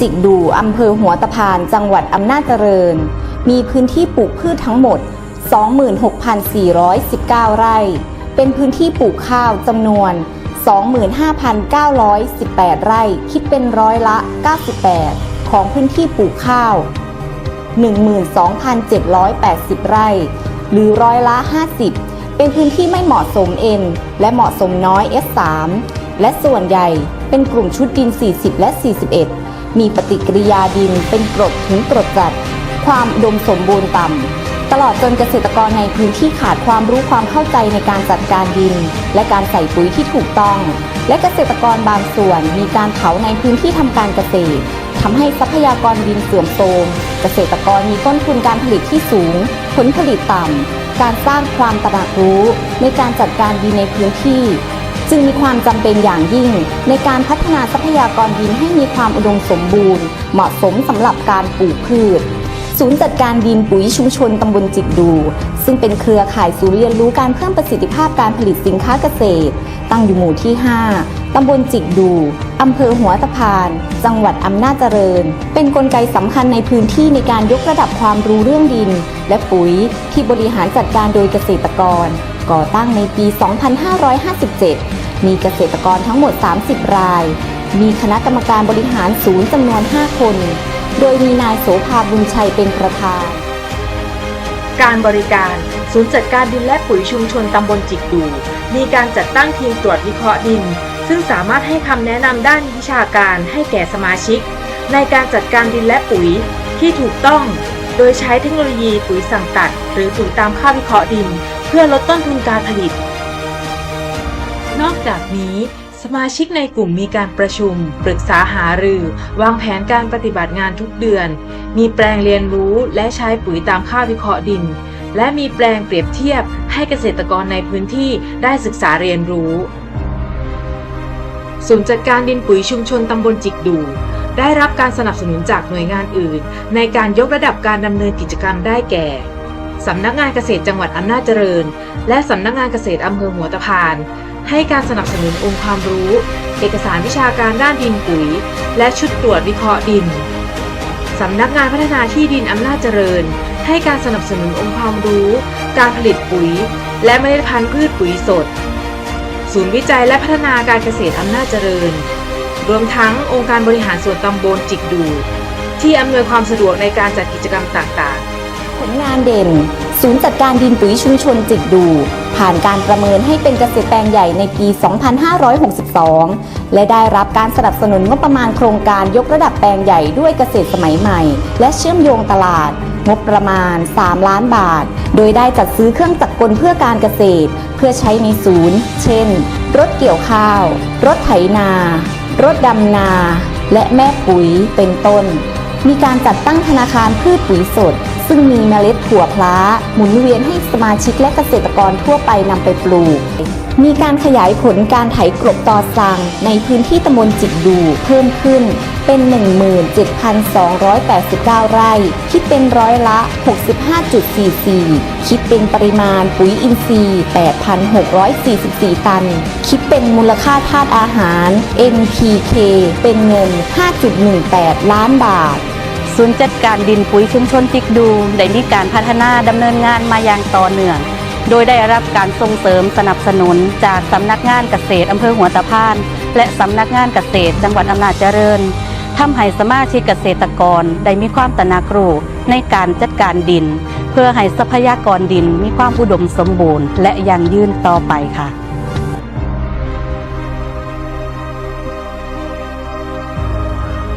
จิกดูอำเภอหัวตะพาน จังหวัดอำนาจเจริญ มีพื้นที่ปลูกพืชทั้งหมด 26,419 ไร่ เป็นพื้นที่ปลูกข้าวจำนวน 25,918 ไร่ คิดเป็นร้อยละ 98 ของพื้นที่ปลูกข้าว 12,780 ไร่ หรือร้อยละ 50 เป็นพื้นที่ไม่เหมาะสม N และเหมาะสมน้อย S3 และส่วนใหญ่เป็นกลุ่มชุดดิน 40 และ 41 มีปฏิกิริยาดินเป็นกรดถึงกรดจัด ความอุดมสมบูรณ์ต่ำ ตลอดจนเกษตรกรในพื้นที่ขาดความรู้ความเข้าใจในการจัดการดิน และการใส่ปุ๋ยที่ถูกต้อง และเกษตรกรบางส่วนมีการเผาในพื้นที่ทำการเกษตรทำให้ทรัพยากรดินเสื่อมโทรม เกษตรกรมีต้นทุนการผลิตที่สูง ผลผลิตต่ำ การสร้างความตระหนักรู้ในการจัดการดินในพื้นที่ จึงมีความจำเป็นอย่างยิ่ง ในการพัฒนาทรัพยากรดินให้มีความอุดมสมบูรณ์ เหมาะสมสำหรับการปลูกพืช ศูนย์จัดการดินปุ๋ยชุมชนตำบลจิกดู ซึ่งเป็นเครือข่ายศูนย์เรียนรู้การเพิ่มประสิทธิภาพการผลิตสินค้าเกษตร ตั้งอยู่หมู่ที่ 5ตำบลจิกดูอำเภอหัวตะพาน จังหวัดอำนาจเจริญ เป็นนกลไกสำคัญในพื้นที่ในการยกระดับความรู้เรื่องดิน และปุ๋ยที่บริหารจัดการโดยเกษตรกร ก่อตั้งในปี 2557 มีเกษตรกรทั้งหมด 30 ราย มีคณะกรรมการบริหารศูนย์จำนวน 5 คน โดยมีนายโสภาบุญชัยเป็นประธาน การบริการ ศูนย์จัดการดินและปุ๋ยชุมชนตำบลจิกดู มีการจัดตั้งทีมตรวจวิเคราะห์ดิน ซึ่งสามารถให้คำแนะนำด้านวิชาการให้แก่สมาชิก ในการจัดการดินและปุ๋ยที่ถูกต้อง โดยใช้เทคโนโลยีปุ๋ยสั่งตัด หรือปุ๋ยตามค่าวิเคราะห์ดิน เพื่อลดต้นทุนการผลิต นอกจากนี้สมาชิกในกลุ่มมีการประชุม ปรึกษาหารือ วางแผนการปฏิบัติงานทุกเดือน มีแปลงเรียนรู้และใช้ปุ๋ยตามค่าวิเคราะห์ดิน และมีแปลงเปรียบเทียบให้เกษตรกรในพื้นที่ได้ศึกษาเรียนรู้ศูนย์จัดการดินปุ๋ยชุมชนตำบลจิกดู ได้รับการสนับสนุนจากหน่วยงานอื่น ในการยกระดับการดำเนินกิจกรรมได้แก่สำนักงานเกษตรจังหวัดอำนาจเจริญ และสำนักงานเกษตรอำเภอหัวตะพาน ให้การสนับสนุนองค์ความรู้ เอกสารวิชาการด้านดินปุ๋ย และชุดตรวจวิเคราะห์ดิน สำนักงานพัฒนาที่ดินอำนาจเจริญ ให้การสนับสนุนองค์ความรู้ การผลิตปุ๋ย และเมล็ดพันธุ์พืชปุ๋ยสด ศูนย์วิจัยและพัฒนาการเกษตรอำนาจเจริญ รวมทั้งองค์การบริหารส่วนตำบลจิกดู ที่อำนวยความสะดวกในการจัดกิจกรรมต่างๆ ผลงานเด่น ศูนย์จัดการดินปุ๋ยชุมชนจิกดู ผ่านการประเมินให้เป็นเกษตรแปลงใหญ่ในปี 2562 และได้รับการสนับสนุนงบประมาณโครงการยกระดับแปลงใหญ่ด้วยเกษตรสมัยใหม่ และเชื่อมโยงตลาด งบประมาณ 3 ล้านบาท โดยได้จัดซื้อเครื่องจักรกลเพื่อการเกษตร เพื่อใช้ในศูนย์ เช่น รถเกี่ยวข้าว รถไถนา รถดำนา และแม่ปุ๋ยเป็นต้น มีการจัดตั้งธนาคารพืชปุ๋ยสด ซึ่งมีเมล็ดถั่วพล้าหมุนเวียนให้สมาชิกและเกษตรกรทั่วไปนำไปปลูก มีการขยายผลการไถกลบต่อสังในพื้นที่ตำบลจิกดูเพิ่มขึ้นเป็น 17,289 ไร่ คิดเป็นร้อยละ 65.44 คิดเป็นปริมาณปุ๋ยอินทรีย์ 8,644 ตัน คิดเป็นมูลค่าธาตุอาหาร NPK เป็นเงิน 5.18 ล้านบาท ศูนย์จัดการดินปุ๋ยชุมชนจิกดูได้มีการพัฒนาดำเนินงานมาอย่างต่อเนื่อง โดยได้รับการส่งเสริมสนับสนุนจากสำนักงานเกษตรอำเภอหัวตะพาน และสำนักงานเกษตร จังหวัดอำนาจเจริญทำให้สมาชิกเกษตรกรได้มีความตระหนักรู้ในการจัดการดิน เพื่อให้ทรัพยากรดินมีความอุดมสมบูรณ์ และยั่งยืนต่อไปค่ะ